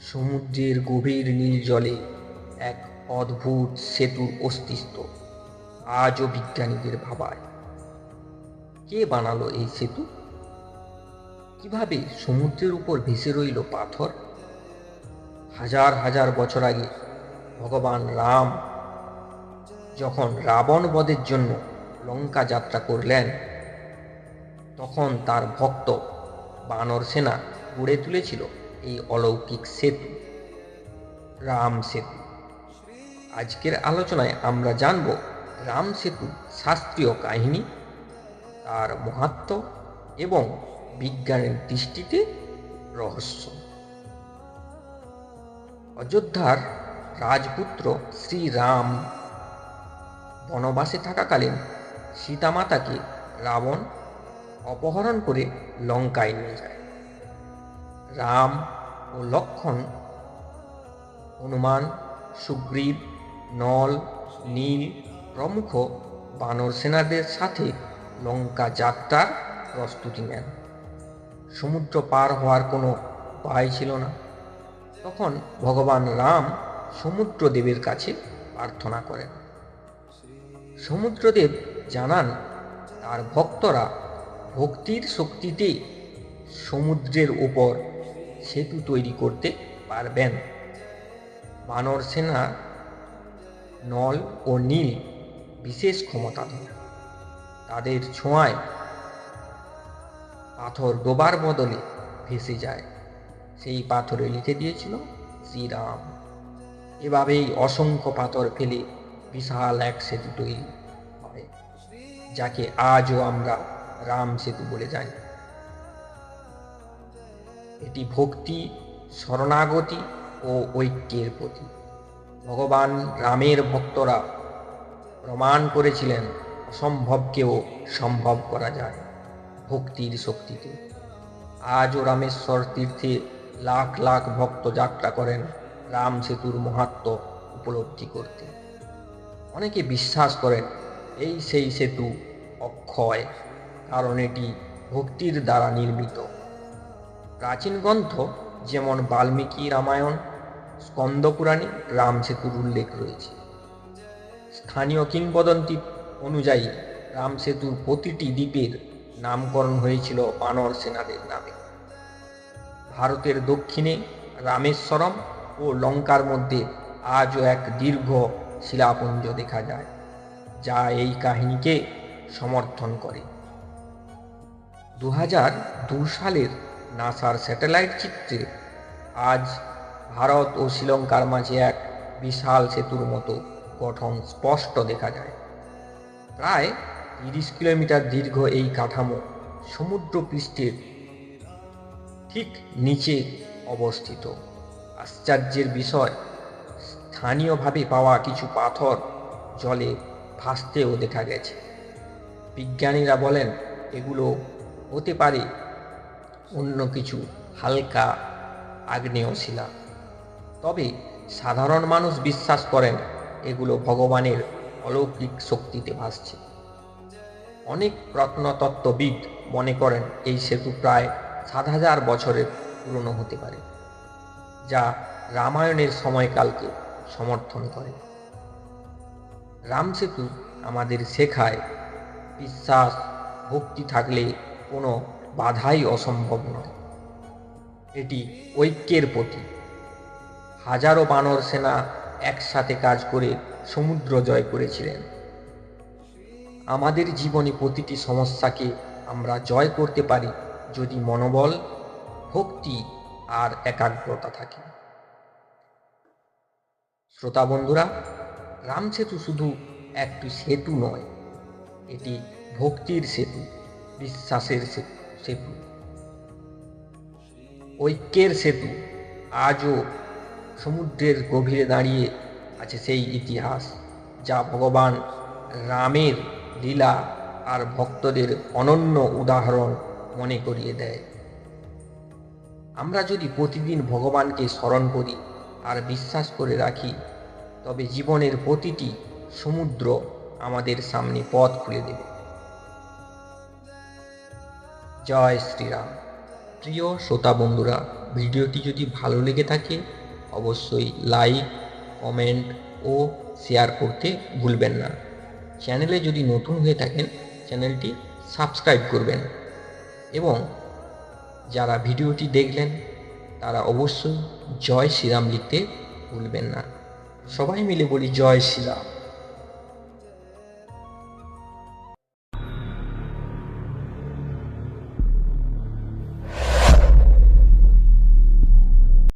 সমুদ্রের গভীর নীল জলে এক অদ্ভুত সেতুর অস্তিত্ব। আজও বিজ্ঞানীদের ভাবায়। কে বানালো এই সেতু? কীভাবে সমুদ্রের উপর ভেসে রইল পাথর? হাজার হাজার বছর আগে ভগবান রাম যখন রাবণ বধের জন্য লঙ্কা যাত্রা করলেন, তখন তার ভক্ত বানর সেনা গড়ে তুলেছিল। এই অলৌকিক সেতু, রাম সেতু। আজকের আলোচনায় আমরা জানব রাম সেতু শাস্ত্রীয় কাহিনী, তার মহাত্ম এবং বিজ্ঞানের দৃষ্টিতে রহস্য। অযোধ্যার রাজপুত্র শ্রীরাম বনবাসে থাকাকালীন সীতামাতাকে রাবণ অপহরণ করে লঙ্কায় নিয়ে যায়। রাম ও লক্ষণ, হনুমান, সুগ্রীব, নল, নীল, প্রমুখ বানর সেনাদের সাথে লঙ্কা যাত্রার প্রস্তুতি নেন। সমুদ্র পার হওয়ার কোনো উপায় ছিল না। তখন ভগবান রাম সমুদ্রদেবের কাছে প্রার্থনা করেন। সমুদ্রদেব জানান, তার ভক্তরা ভক্তির শক্তিতে সমুদ্রের উপর সেতু তৈরি করতে পারবেন। বানর সেনা, নল ও নীল বিশেষ ক্ষমতাধর তাদের ছোঁয়ায় পাথর ডোবার বদলে ভেসে যায়। সেই পাথরে লিখে দিয়েছিল শ্রীরাম। এভাবেই অসংখ্য পাথর ফেলে বিশাল এক সেতু তৈরি হয়, যাকে আজও আমরা রাম সেতু বলে জানি। এটি ভক্তি, শরণাগতি ও ঐক্যের প্রতি ভগবান রামের ভক্তরা প্রমাণ করেছিলেন অসম্ভবকেও সম্ভব করা যায় ভক্তির শক্তিতে। আজও রামেশ্বর তীর্থে লাখ লাখ ভক্ত যাত্রা করেন রাম সেতুর মহাত্ম উপলব্ধি করতে। অনেকে বিশ্বাস করেন, এই সেই সেতু অক্ষয়, কারণ এটি ভক্তির দ্বারা নির্মিত। প্রাচীন গ্রন্থ যেমন বাল্মীকি রামায়ণ, স্কন্দপুরাণে রাম সেতুর উল্লেখ রয়েছে। স্থানীয় কিংবদন্তি অনুযায়ী রাম সেতুর প্রতিটি দ্বীপের নামকরণ হয়েছিল বানর সেনাদের নামে। ভারতের দক্ষিণে রামেশ্বরম ও লঙ্কার মধ্যে আজও এক দীর্ঘ শিলাপুঞ্জ দেখা যায়, যা এই কাহিনীকে সমর্থন করে। দু সালের নাসার স্যাটেলাইট চিত্রে আজ ভারত ও শ্রীলঙ্কার মাঝে এক বিশাল সেতুর মতো গঠন স্পষ্ট দেখা যায়। প্রায় তিরিশ কিলোমিটার দীর্ঘ এই কাঠামো সমুদ্র পৃষ্ঠের ঠিক নিচে অবস্থিত। আশ্চর্যের বিষয়, স্থানীয়ভাবে পাওয়া কিছু পাথর জলে ভাসতেও দেখা গেছে। বিজ্ঞানীরা বলেন, এগুলো হতে পারে অন্য কিছু হালকা আগ্নেয় শিলা। তবে সাধারণ মানুষ বিশ্বাস করেন, এগুলো ভগবানের অলৌকিক শক্তিতে ভাসছে। অনেক প্রত্নতত্ত্ববিদ মনে করেন এই সেতু প্রায় সাত হাজার বছরের পুরনো হতে পারে, যা রামায়ণের সময়কালকে সমর্থন করে। রাম সেতু আমাদের শেখায়, বিশ্বাস, ভক্তি থাকলে কোনো বাধাই অসম্ভব নয়। এটি ঐক্যের প্রতীক। হাজারো বানর সেনা একসাথে কাজ করে সমুদ্র জয় করেছিলেন। আমাদের জীবনে প্রতিটি সমস্যাকে আমরা জয় করতে পারি যদি মনোবল, ভক্তি আর একাগ্রতা থাকে। শ্রোতা বন্ধুরা রাম সেতু শুধু একটি সেতু নয়, এটি ভক্তির সেতু, বিশ্বাসের সেতু। ঐক্যের সেতু আজও সমুদ্রের গভীরে দাঁড়িয়ে আছে সেই ইতিহাস, যা ভগবান রামের লীলা আর ভক্তদের অনন্য উদাহরণ মনে করিয়ে দেয়। আমরা যদি প্রতিদিন ভগবানকে স্মরণ করি আর বিশ্বাস করে রাখি, তবে জীবনের প্রতিটি সমুদ্র আমাদের সামনে পথ খুলে দেবে। জয় শ্রীরাম। প্রিয় শ্রোতা বন্ধুরা, ভিডিওটি যদি ভালো লেগে থাকে, অবশ্যই লাইক, কমেন্ট ও শেয়ার করতে ভুলবেন না। চ্যানেলে যদি নতুন হয়ে থাকেন, চ্যানেলটি সাবস্ক্রাইব করবেন এবং যারা ভিডিওটি দেখলেন, তারা অবশ্যই জয় শ্রীরাম লিখতে ভুলবেন না। সবাই মিলে বলি জয় শ্রীরাম।